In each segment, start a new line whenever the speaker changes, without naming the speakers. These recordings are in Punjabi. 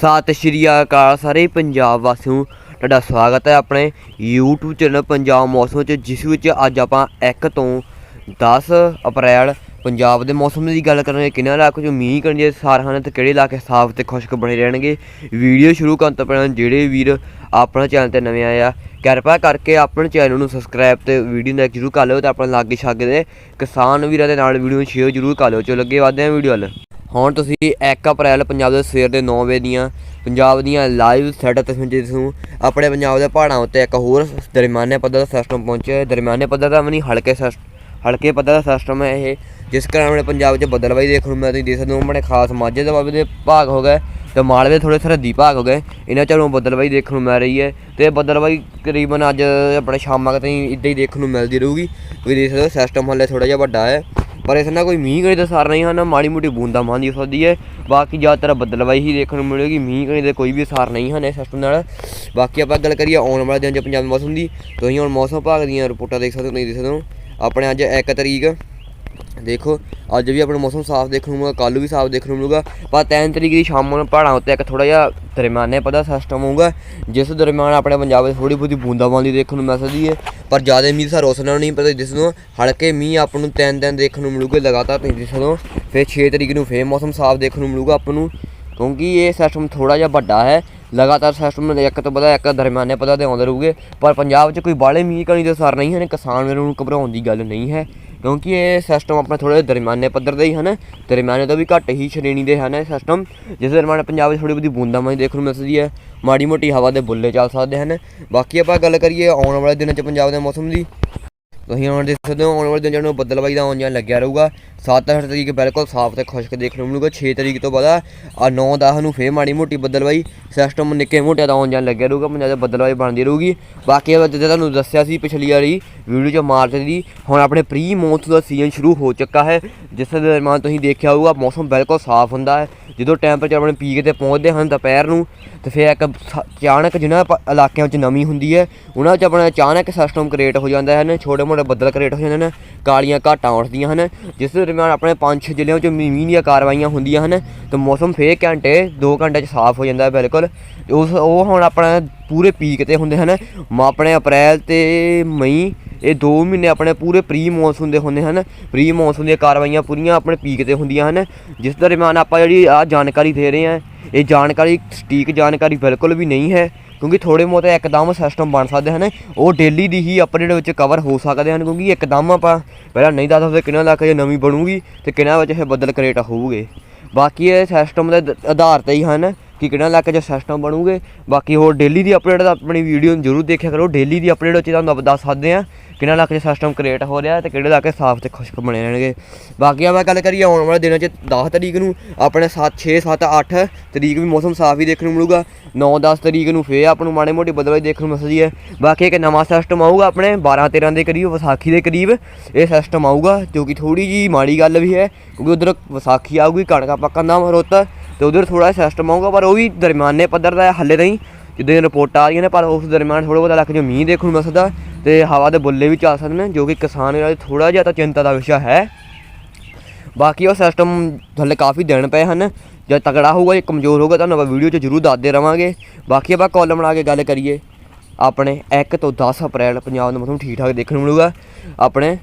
ਸਤਿ ਸ਼੍ਰੀ ਅਕਾਲ ਸਾਰੇ ਪੰਜਾਬ ਵਾਸੀਆਂ ਨੂੰ ਤੁਹਾਡਾ ਸਵਾਗਤ ਹੈ ਆਪਣੇ YouTube ਚੈਨਲ ਪੰਜਾਬ ਮੌਸਮ ਚ ਜਿਸ ਵਿੱਚ ਅੱਜ ਆਪਾਂ 1 ਤੋਂ 10 ਅਪ੍ਰੈਲ ਪੰਜਾਬ ਦੇ ਮੌਸਮ ਦੀ ਗੱਲ ਕਰਾਂਗੇ। ਕਿਹਨਾਂ ਇਲਾਕੇ 'ਚ ਮੀਂਹ ਕਰਨਗੇ ਸਾਰ ਹਨ ਤੇ ਕਿਹੜੇ ਇਲਾਕੇ ਸਾਫ਼ ਤੇ ਖੁਸ਼ਕ ਬਣੇ ਰਹਿਣਗੇ। ਵੀਡੀਓ ਸ਼ੁਰੂ ਕਰਨ ਤੋਂ ਪਹਿਲਾਂ ਜਿਹੜੇ ਵੀਰ ਆਪਣਾ ਚੈਨਲ ਤੇ ਨਵੇਂ ਆਏ ਆ, ਕਿਰਪਾ ਕਰਕੇ ਆਪਣੇ ਚੈਨਲ ਨੂੰ ਸਬਸਕ੍ਰਾਈਬ ਤੇ ਵੀਡੀਓ ਨੂੰ ਜਰੂਰ ਕਰ ਲਿਓ ਤੇ ਆਪਣੇ ਲਾਗੇ ਛਾਗੇ ਦੇ ਕਿਸਾਨ ਵੀਰਾਂ ਦੇ ਨਾਲ ਵੀਡੀਓ ਨੂੰ ਸ਼ੇਅਰ ਜਰੂਰ ਕਰ ਲਿਓ। ਚਲੋ ਲੱਗੇ ਵਧਦੇ ਹਾਂ ਵੀਡੀਓ ਵੱਲ। ਹੁਣ ਤੁਸੀਂ 1 ਅਪ੍ਰੈਲ ਪੰਜਾਬ ਦੇ ਸਵੇਰ ਦੇ 9 ਵਜੇ ਦੀਆਂ ਪੰਜਾਬ ਦੀਆਂ ਲਾਈਵ ਸੈਟ ਜਿਸ ਨੂੰ ਆਪਣੇ ਪੰਜਾਬ ਦੇ ਪਹਾੜਾਂ ਉੱਤੇ ਇੱਕ ਹੋਰ ਦਰਮਿਆਨੇ ਪੱਧਰ ਦਾ ਸਿਸਟਮ ਪਹੁੰਚਿਆ ਹੈ। ਦਰਮਿਆਨੇ ਪੱਧਰ ਦਾ ਵੀ ਨਹੀਂ, ਹਲਕੇ ਸਿਸ- ਹਲਕੇ ਪੱਧਰ ਦਾ ਸਿਸਟਮ ਹੈ ਇਹ, ਜਿਸ ਕਾਰਨ ਆਪਣੇ ਪੰਜਾਬ 'ਚ ਬਦਲਵਾਈ ਦੇਖਣ ਨੂੰ ਮਿਲਦੀ ਦੇਖ ਸਕਦੇ ਹੋ, ਆਪਣੇ ਖਾਸ ਮਾਝੇ ਦੇ ਬਾਬੇ ਦੇ ਭਾਗ ਹੋ ਗਏ, ਤੇ ਮਾਲਵੇ ਥੋੜੇ ਸਰਹੱਦੀ ਭਾਗ ਹੋ ਗਏ। ਇਹਨਾਂ ਚਾਰੋਂ ਬਦਲਵਾਈ ਦੇਖਣ ਨੂੰ ਮਿਲ ਰਹੀ ਹੈ ਤੇ ਬਦਲਵਾਈ ਬੱਦਲਵਾਈ ਤਕਰੀਬਨ ਅੱਜ ਆਪਣੇ ਸ਼ਾਮਾਂ ਤੱਕ ਇਦਾਂ ਹੀ ਦੇਖਣ ਨੂੰ ਮਿਲਦੀ ਰਹੂਗੀ। ਤੁਸੀਂ ਦੇਖ ਸਕਦੇ ਹੋ ਸਿਸਟਮ ਹਲੇ ਥੋੜਾ ਜਿਹਾ ਵੱਡਾ ਹੈ। ਪਰ ਇਸ ਨਾਲ ਕੋਈ ਮੀਂਹ ਕਣੀ ਤਾਂ ਸਾਰ ਨਹੀਂ ਹਨ, ਮਾੜੀ ਮੋਟੀ ਬੂੰਦਾ ਮਾਂਦੀ ਹੋ ਸਕਦੀ ਹੈ। ਬਾਕੀ ਜ਼ਿਆਦਾਤਰ ਬੱਦਲਵਾਈ ਹੀ ਦੇਖਣ ਨੂੰ ਮਿਲੇਗੀ, ਮੀਂਹ ਕਣੀ ਦੇ ਕੋਈ ਵੀ ਸਾਰ ਨਹੀਂ ਹਨ ਇਸ ਸਿਸਟਮ ਨਾਲ। ਬਾਕੀ ਆਪਾਂ ਗੱਲ ਕਰੀਏ ਆਉਣ ਵਾਲੇ ਦਿਨ 'ਚ ਪੰਜਾਬ ਮੌਸਮ ਦੀ, ਤੁਸੀਂ ਹੁਣ ਮੌਸਮ ਵਿਭਾਗ ਦੀਆਂ ਰਿਪੋਰਟਾਂ ਦੇਖ ਸਕਦੇ ਹੋ, ਨਹੀਂ ਦੇਖ ਸਕਦੇ ਹੋ। ਆਪਣੇ ਅੱਜ 1 ਤਰੀਕ ਦੇਖੋ, ਅੱਜ ਵੀ ਆਪਣਾ ਮੌਸਮ ਸਾਫ਼ ਦੇਖਣ ਨੂੰ ਮਿਲੂਗਾ, ਕੱਲ੍ਹ ਵੀ ਸਾਫ਼ ਦੇਖਣ ਨੂੰ ਮਿਲੂਗਾ। ਪਰ 3 ਤਰੀਕ ਦੀ ਸ਼ਾਮ ਨੂੰ ਪਹਾੜਾਂ ਉੱਤੇ ਇੱਕ ਥੋੜਾ ਜਿਹਾ ਦਰਮਿਆਨੇ ਪਦਾ ਸਿਸਟਮ ਹੋਊਗਾ, ਜਿਸ ਦਰਮਿਆਨ ਆਪਣੇ ਪੰਜਾਬ ਵਿੱਚ ਥੋੜੀ ਬਹੁਤੀ ਬੂੰਦਾਬਾਂਦੀ ਦੇਖਣ ਨੂੰ ਮਿਲ ਸਕਦੀ ਹੈ। ਪਰ ਜ਼ਿਆਦਾ ਮੀਂਹ ਸਰ ਉਸ ਨਾਲ ਨਹੀਂ ਪਤਾ ਜਿਸ ਨੂੰ, ਹਲਕੇ ਮੀਂਹ ਆਪ ਨੂੰ ਤਿੰਨ ਦਿਨ ਦੇਖਣ ਨੂੰ ਮਿਲੂਗੇ, ਲਗਾਤਾਰ ਤੁਸੀਂ ਦੇਖ ਸਕਦੇ ਫਿਰ 6 ਤਰੀਕ ਨੂੰ ਫੇਰ ਮੌਸਮ ਸਾਫ਼ ਦੇਖਣ ਨੂੰ ਮਿਲੂਗਾ ਆਪਾਂ ਨੂੰ, ਕਿਉਂਕਿ ਇਹ ਸਿਸਟਮ ਥੋੜਾ ਜਿਹਾ ਵੱਡਾ ਹੈ। ਲਗਾਤਾਰ ਸਿਸਟਮ ਇੱਕ ਤੋਂ ਬਾਅਦ ਇੱਕ ਦਰਮਿਆਨੇ ਪਤਾ ਤੇ ਆਉਂਦੇ ਰਹੂਗੇ। ਪਰ ਪੰਜਾਬ 'ਚ ਕੋਈ ਬਾਹਲੇ ਮੀਂਹ ਕਣੀ ਦੇ ਸਰ ਨਹੀਂ ਹਨ ਕਿਸਾਨ ਵੀਰਾਂ ਨੂੰ ਘਬਰਾਉਣ ਦੀ ਗੱਲ ਨਹੀਂ ਹੈ। ਕਿਉਂਕਿ ਇਹ ਸਿਸਟਮ ਆਪਣਾ ਥੋੜੇ ਦਰਮਿਆਨੇ ਪੱਧਰ ਦੇ ਹੀ ਹਨ ਦਰਮਿਆਨੇ ਤੋਂ ਵੀ ਘੱਟ ਹੀ ਸ਼੍ਰੇਣੀ ਦੇ ਹਨ ਇਹ ਸਿਸਟਮ ਜਿਸ ਦਰਮਿਆਨ ਪੰਜਾਬ ਵਿੱਚ ਥੋੜੀ ਬਹੁਤੀ ਬੂੰਦਾਬਾਂਦੀ ਦੇਖਣ ਨੂੰ ਮਿਲ ਸਕਦੀ ਹੈ। ਮਾੜੀ ਮੋਟੀ ਹਵਾ ਦੇ ਬੁੱਲੇ ਚੱਲ ਸਕਦੇ ਹਨ। ਬਾਕੀ ਆਪਾਂ ਗੱਲ ਕਰੀਏ ਆਉਣ ਵਾਲੇ ਦਿਨਾਂ 'ਚ ਪੰਜਾਬ ਦੇ ਮੌਸਮ ਦੀ। ਤੁਸੀਂ ਹੁਣ ਦੇਖ ਸਕਦੇ ਹੋ, ਆਉਣ ਵਾਲੇ ਦਿਨ ਨੂੰ ਬੱਦਲਬਾਈ ਦਾ ਆਉਣ ਜਾਣ ਲੱਗਿਆ ਰਹੂਗਾ। 7-8 ਤਰੀਕ ਬਿਲਕੁਲ ਸਾਫ਼ ਤੇ ਖੁਸ਼ਕ ਦੇਖਣ ਨੂੰ ਮਿਲੂਗਾ। 6 ਤਰੀਕ ਤੋਂ ਬਾਅਦ ਆ 9-10 ਨੂੰ ਫੇਰ ਮਾੜੀ ਮੋਟੀ ਬੱਦਲਬਾਈ ਸਿਸਟਮ ਨਿੱਕੇ ਮੋਟੇ ਦਾ ਆਉਣ ਜਾਣ ਲੱਗਿਆ ਰਹੂਗਾ ਪੰਜਾਬ ਦੇ ਬੱਦਲਬਾਈ ਬਣਦੀ ਰਹੂਗੀ। ਬਾਕੀ ਜਿੱਦਾਂ ਤੁਹਾਨੂੰ ਦੱਸਿਆ ਸੀ ਪਿਛਲੀ ਵਾਰੀ, ਵੀਡੀਓ 'ਚ ਮਾਰਚ ਦੀ ਹੁਣ ਆਪਣੇ ਪ੍ਰੀ ਮੌਨਸੂਨ ਦਾ ਸੀਜ਼ਨ ਸ਼ੁਰੂ ਹੋ ਚੁੱਕਾ ਹੈ। ਜਿਸ ਦੇ ਦਰਮਿਆਨ ਤੁਸੀਂ ਦੇਖਿਆ ਹੋਊਗਾ, ਮੌਸਮ ਬਿਲਕੁਲ ਸਾਫ਼ ਹੁੰਦਾ ਹੈ। ਜਦੋਂ ਟੈਂਪਰੇਚਰ ਆਪਣੇ ਪੀਕ ਤੇ ਪਹੁੰਚਦੇ ਹਨ ਦੁਪਹਿਰ ਨੂੰ, ਤੇ ਫਿਰ ਇੱਕ ਸ- ਅਚਾਨਕ ਜਿਨ੍ਹਾਂ ਪ- ਇਲਾਕਿਆਂ ਵਿੱਚ ਨਮੀ ਹੁੰਦੀ ਹੈ, ਉਹਨਾਂ 'ਚ ਆਪਣਾ ਅਚਾਨਕ ਸਿਸਟਮ ਕ੍ਰੀਏਟ ਹੋ ਜਾਂਦਾ ਹੈ। ਛੋਟੇ ਮੋਟੇ ਬੱਦਲ ਕ੍ਰੀਏਟ ਹੋ ਜਾਂਦੇ ਨੇ, ਕਾਲੀਆਂ ਘਾਟਾਂ ਉੱਠਦੀਆਂ ਹਨ, ਜਿਸ ਦਰਮਿਆਨ ਆਪਣੇ ਪੰਜ ਛੇ ਜ਼ਿਲ੍ਹਿਆਂ 'ਚ ਮੀਂਹ ਦੀਆਂ ਕਾਰਵਾਈਆਂ ਹੁੰਦੀਆਂ ਹਨ, ਤੇ ਮੌਸਮ ਫੇਰ ਘੰਟੇ 2 ਘੰਟੇ 'ਚ ਸਾਫ਼ ਹੋ ਜਾਂਦਾ ਹੈ ਬਿਲਕੁਲ। ਤੇ ਉਸ, ਉਹ ਹੁਣ ਆਪਣਾ ਪੂਰੇ ਪੀਕ ਤੇ ਹੁੰਦੇ ਹਨ, ਮ, ਆਪਣੇ ਅਪ੍ਰੈਲ ਤੇ ਮਈ, ਇਹ 2 ਮਹੀਨੇ ਆਪਣੇ ਪੂਰੇ ਪ੍ਰੀ ਮੌਨਸੂਨ ਦੇ ਹੁੰਦੇ ਹਨ। ਪ੍ਰੀ ਮੌਨਸੂਨ ਦੀਆਂ ਕਾਰਵਾਈਆਂ ਪੂਰੀਆਂ ਆਪਣੇ ਪੀਕ ਤੇ ਹੁੰਦੀਆਂ ਹਨ, ਜਿਸ ਦਰਮਿਆਨ ਆਪਾਂ ਜਿਹੜੀ ਆ ਜਾਣਕਾਰੀ ਦੇ ਰਹੇ ਹਾਂ, ਇਹ ਜਾਣਕਾਰੀ, ਸਟੀਕ ਜਾਣਕਾਰੀ ਬਿਲਕੁਲ ਵੀ ਨਹੀਂ ਹੈ। ਕਿਉਂਕਿ ਥੋੜੇ ਮੋਟੇ ਇੱਕਦਮ ਸਿਸਟਮ ਬਣ ਸਕਦੇ ਹਨ। ਉਹ ਡੇਲੀ ਦੀ ਹੀ ਅਪਡੇਟ ਵਿੱਚ ਕਵਰ ਹੋ ਸਕਦੇ ਹਨ, ਕਿਉਂਕਿ ਇੱਕਦਮ ਆਪਾਂ ਪਹਿਲਾਂ ਨਹੀਂ ਦੱਸ ਸਕਦੇ ਕਿਹਨਾਂ ਇਲਾਕੇ 'ਚ ਨਵੀਂ ਬਣੂਗੀ ਤੇ ਕਿਹਨਾਂ ਵਿੱਚ ਇਹ ਬਦਲ ਕ੍ਰੀਏਟ ਹੋਊਗੇ। ਬਾਕੀ ਇਹ ਸਿਸਟਮ ਦੇ, ਆਧਾਰ ਤੇ ਹੀ ਹਨ। ਕਿ ਕਿਹੜਾ ਇਲਾਕੇ 'ਚ ਸਿਸਟਮ ਬਣੂਗੇ। ਬਾਕੀ ਹੋਰ ਡੇਲੀ ਦੀ ਅਪਡੇਟ ਦਾ ਆਪਣੀ ਵੀਡੀਓ ਨੂੰ ਜ਼ਰੂਰ ਦੇਖਿਆ ਕਰੋ। ਡੇਲੀ ਦੀ ਅਪਡੇਟ ਵਿੱਚ ਤੁਹਾਨੂੰ ਆਪਾਂ ਦੱਸ ਸਕਦੇ ਹਾਂ ਕਿਹੜਾ ਇਲਾਕੇ 'ਚ ਸਿਸਟਮ ਕ੍ਰੀਏਟ ਹੋ ਰਿਹਾ ਤੇ ਕਿਹੜੇ ਇਲਾਕੇ ਸਾਫ਼ ਤੇ ਖੁਸ਼ਕ ਬਣੇ ਰਹਿਣਗੇ। ਬਾਕੀ ਆਪਾਂ ਗੱਲ ਕਰੀਏ ਆਉਣ ਵਾਲੇ ਦਿਨਾਂ 'ਚ 10 ਤਰੀਕ ਨੂੰ, ਆਪਣੇ 7 6 7 8 ਤਰੀਕ ਵੀ ਮੌਸਮ ਸਾਫ਼ ਹੀ ਦੇਖਣ ਨੂੰ ਮਿਲੂਗਾ। 9 10 ਤਰੀਕ ਨੂੰ ਫੇਰ ਆਪਾਂ ਨੂੰ ਮਾੜੇ ਮੋਟੀ ਬਦਲਾਅ ਦੇਖਣ ਨੂੰ ਮਿਲਦੀ ਹੈ ਬਾਕੀ ਇੱਕ ਨਵਾਂ ਸਿਸਟਮ ਆਊਗਾ ਆਪਣੇ 12 13 ਦੇ ਕਰੀਬ, ਵਿਸਾਖੀ ਦੇ ਕਰੀਬ। ਇਹ ਸਿਸਟਮ ਆਊਗਾ ਜੋ ਕਿ ਥੋੜੀ ਜੀ ਮਾੜੀ ਗੱਲ ਵੀ ਹੈ, ਕਿਉਂਕਿ ਉਧਰ ਵਿਸਾਖੀ ਆਊਗੀ, ਕਣਕਾਂ ਪੱਕਣ ਦਾ ਮਹਰੋਤਾ ਤੇ ਉਧਰ ਥੋੜਾ ਸਿਸਟਮ ਆਊਗਾ, ਪਰ ਉਹ ਵੀ ਦਰਮਿਆਨੇ ਪੱਧਰ ਦਾ ਹੈ, ਹੱਲੇ ਨਹੀਂ ਜਿੱਦਾਂ ਦੀਆਂ ਰਿਪੋਰਟਾਂ ਆ ਰਹੀਆਂ ਨੇ, ਪਰ ਉਸ ਦਰਮਿਆਨ ਥੋੜਾ ਬਹੁਤਾ ਇਲਾਕੇ 'ਚ ਮੀਂਹ ਦੇਖਣ ਨੂੰ ਮਿਲ ਸਕਦਾ ਤੇ ਹਵਾ ਦੇ ਬੁੱਲੇ ਵੀ ਚੱਲ ਸਕਦੇ ਨੇ, ਜੋ ਕਿ ਕਿਸਾਨ ਲਈ ਥੋੜਾ ਜਿਹਾ ਤਾਂ ਚਿੰਤਾ ਦਾ ਵਿਸ਼ਾ ਹੈ। ਬਾਕੀ ਉਹ ਸਿਸਟਮ ਥੱਲੇ ਕਾਫੀ ਦਿਨ ਪਏ ਹਨ, ਜਦ ਤਗੜਾ ਹੋਊਗਾ, ਜਾਂ ਕਮਜ਼ੋਰ ਹੋਊਗਾ, ਤੁਹਾਨੂੰ ਆਪਾਂ ਵੀਡੀਓ 'ਚ ਜ਼ਰੂਰ ਦੱਸਦੇ ਰਵਾਂਗੇ। ਬਾਕੀ ਆਪਾਂ ਕਾਲਮ ਬਣਾ ਕੇ ਗੱਲ ਕਰੀਏ, ਆਪਣੇ 1 ਤੋਂ 10 ਅਪ੍ਰੈਲ ਪੰਜਾਬ ਨੂੰ ਮੌਸਮ ਠੀਕ ਠਾਕ ਦੇਖਣ ਨੂੰ ਮਿਲੂਗਾ। ਆਪਣੇ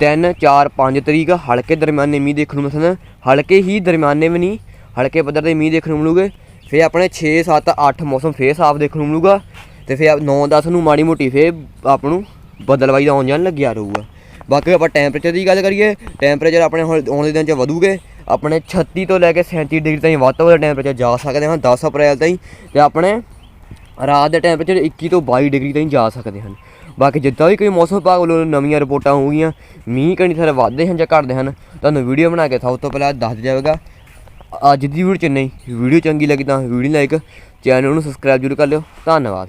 3 4 5 ਤਰੀਕ ਹਲਕੇ ਦਰਮਿਆਨੇ ਮੀਂਹ ਦੇਖਣ ਨੂੰ ਮਿਲਣ ਹਲਕੇ ਹੀ ਦਰਮਿਆਨੇ ਵੀ ਨਹੀਂ ਹਲਕੇ ਪੱਧਰ ਦੇ ਮੀਂਹ ਦੇਖਣ ਨੂੰ ਮਿਲੂਗੇ। ਫਿਰ ਆਪਣੇ 6 7 8 ਮੌਸਮ ਫੇਰ ਸਾਫ਼ ਦੇਖਣ ਨੂੰ ਮਿਲੂਗਾ ਤੇ ਫਿਰ 9 10 ਨੂੰ ਮਾੜੀ ਮੋਟੀ ਫੇਰ ਆਪ ਨੂੰ ਬਦਲਵਾਈ ਦਾ ਆਉਣ ਜਾਣ ਲੱਗਿਆ ਰਹੂਗਾ। ਬਾਕੀ ਆਪਾਂ ਟੈਂਪਰੇਚਰ ਦੀ ਗੱਲ ਕਰੀਏ ਟੈਂਪਰੇਚਰ ਆਪਣੇ ਹੁਣ ਆਉਣ ਦੇ ਦਿਨ ਚ ਵਧੂਗੇ। ਆਪਣੇ 36 ਤੋਂ ਲੈ ਕੇ 37 ਡਿਗਰੀ ਤਾਈਂ ਵੱਧ ਤੋਂ ਵੱਧ ਟੈਂਪਰੇਚਰ ਜਾ ਸਕਦੇ ਹਨ 10 ਅਪ੍ਰੈਲ ਤਾਈਂ ਤੇ ਆਪਣੇ ਰਾਤ ਦੇ ਟੈਂਪਰੇਚਰ 21 ਤੋਂ 22 ਡਿਗਰੀ ਤਾਈਂ ਜਾ ਸਕਦੇ ਹਨ। ਬਾਕੀ ਜਿੱਦਾਂ ਵੀ ਕੋਈ ਮੌਸਮ ਵਿਭਾਗ ਵੱਲੋਂ ਨਵੀਆਂ ਰਿਪੋਰਟਾਂ ਹੋਊਗੀਆਂ, ਮੀਂਹ ਕਣੀ ਸਾਰੇ ਵੱਧਦੇ ਹਨ ਜਾਂ ਘਟਦੇ ਹਨ, ਤੁਹਾਨੂੰ ਵੀਡੀਓ ਬਣਾ ਕੇ ਸਭ ਤੋਂ ਪਹਿਲਾਂ ਦੱਸ ਜਾਵੇਗਾ। ਅੱਜ ਦੀ ਵੀਡੀਓ ਚ ਨਹੀਂ ਵੀਡੀਓ ਚੰਗੀ ਲੱਗੀ ਤਾਂ ਵੀਡੀਓ ਲਾਈਕ ਚੈਨਲ ਨੂੰ ਸਬਸਕ੍ਰਾਈਬ ਜ਼ਰੂਰ ਕਰ ਲਿਓ। ਧੰਨਵਾਦ।